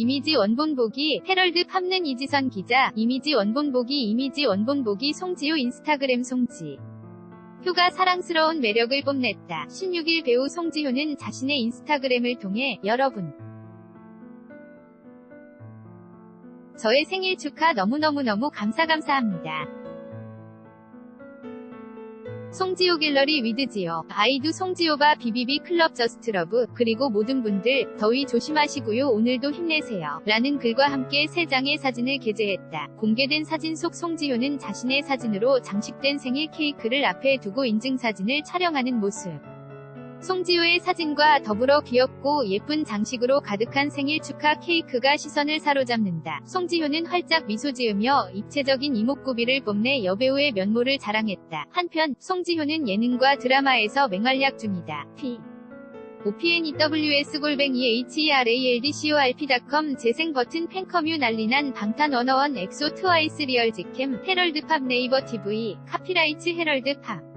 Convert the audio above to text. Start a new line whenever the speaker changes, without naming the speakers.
이미지 원본 보기 헤럴드 팝는 이지선 기자 이미지 원본 보기 이미지 원본 보기 송지효 인스타그램 송지 효가 사랑스러운 매력을 뽐냈다. 16일 배우 송지효는 자신의 인스타그램을 통해 여러분 저의 생일 축하 너무너무너무 감사감사합니다. 송지효 갤러리 위드지요. 아이두 송지효바 비비비 클럽 저스트 러브 그리고 모든 분들 더위 조심하시고요. 오늘도 힘내세요. 라는 글과 함께 세 장의 사진을 게재했다. 공개된 사진 속 송지효는 자신의 사진으로 장식된 생일 케이크를 앞에 두고 인증사진을 촬영하는 모습. 송지효의 사진과 더불어 귀엽고 예쁜 장식으로 가득한 생일 축하 케이크가 시선을 사로잡는다. 송지효는 활짝 미소 지으며 입체적인 이목구비를 뽐내 여배우의 면모를 자랑했다. 한편 송지효는 예능과 드라마에서 맹활약 중이다. P. OPNEWS 골뱅이 HERALDCORP.com 재생 버튼 팬커뮤 난리난 방탄 워너원 엑소 트와이스 리얼 직캠 헤럴드 팝 네이버 TV 카피라이츠 헤럴드 팝